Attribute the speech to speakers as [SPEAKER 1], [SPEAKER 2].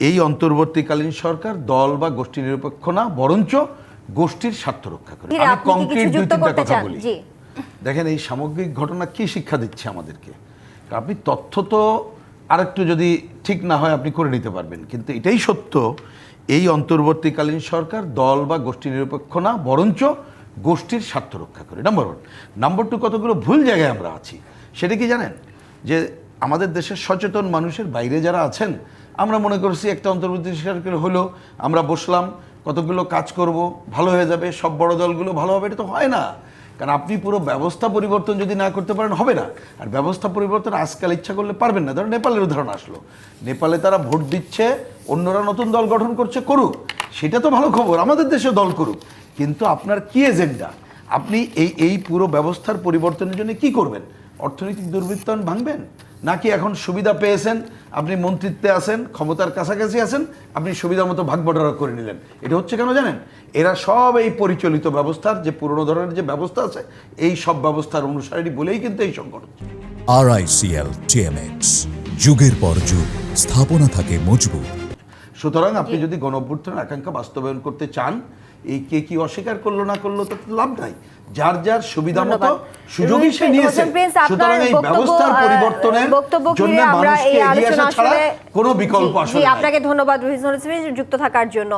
[SPEAKER 1] এই অন্তর্বর্তীকালীন সরকার দল বা গোষ্ঠী নিরপেক্ষ না বরঞ্চ গোষ্ঠীর স্বার্থ রক্ষা করে। আমি কংক্রিট দুই তিনটা কথা বলি। দেখেন এই সামগ্রিক ঘটনা কি শিক্ষা দিচ্ছে আমাদেরকে? আপনি তথ্য তো আরেকটু যদি ঠিক না হয় আপনি করে নিতে পারবেন। কিন্তু এটাই সত্য এই অন্তর্বর্তীকালীন সরকার দল বা গোষ্ঠী নিরপেক্ষ না বরঞ্চ গোষ্ঠীর স্বার্থ রক্ষা করে। নাম্বার ওয়ান নাম্বার টু কতগুলো ভুল জায়গায় আমরা আছি। সেটা কি জানেন? যে আমাদের দেশের সচেতন মানুষের বাইরে যারা আছেন আমরা মনে করছি একটা অন্তর্বর্তী সরকার হলো, আমরা বসলাম, কতগুলো কাজ করব, ভালো হয়ে যাবে, সব বড় দলগুলো ভালো হবে, এটা তো হয় না। কারণ আপনি পুরো ব্যবস্থা পরিবর্তন যদি না করতে পারেন, হবে না। আর ব্যবস্থা পরিবর্তন আজকাল ইচ্ছা করলে পারবেন না। ধরো নেপালের উদাহরণ আসলো। নেপালে তারা ভোট দিচ্ছে, অন্যরা নতুন দল গঠন করছে, করুক। সেটা তো ভালো খবর, আমাদের দেশে দল করুক। কিন্তু আপনার কি এজেন্ডা? আপনি এই এই পুরো ব্যবস্থার পরিবর্তনের জন্য কি করবেন? অর্থনৈতিক দুর্বৃত্তায়ন ভাঙবেন? নাকি এখন সুবিধা পেয়েছেন, আপনি মন্ত্রিত্বে আছেন, ক্ষমতার কাছাকাছি আছেন, আপনি সুবিধা মতো ভাগ করে নিলেন? এটা হচ্ছে কেন জানেন? এরা সব এই পরিচালিত ব্যবস্থার যে পুরনো ধরনের যে ব্যবস্থা আছে, এই সব ব্যবস্থার অনুসারী বলেই কিন্তু এই সংকট হচ্ছে।
[SPEAKER 2] আরআইসিএল টিএমএক্স যুগের পর যুগ, স্থাপনা থাকে মজবুত
[SPEAKER 1] সুতরাং আপনি যদি গণ অভ্যুত্থানের আকাঙ্ক্ষা বাস্তবায়ন করতে চান এই কে কি অস্বীকার করল না করল তো লাভ নাই। যার যার সুবিধা মতো সুযোগই সে নিয়েছে। সুতরাং এই ব্যবস্থার পরিবর্তনের জন্য মানুষকে এগিয়ে আসা ছাড়া কোনো বিকল্প আসলে
[SPEAKER 3] আপনাকে ধন্যবাদ রুহিস যুক্ত থাকার জন্য।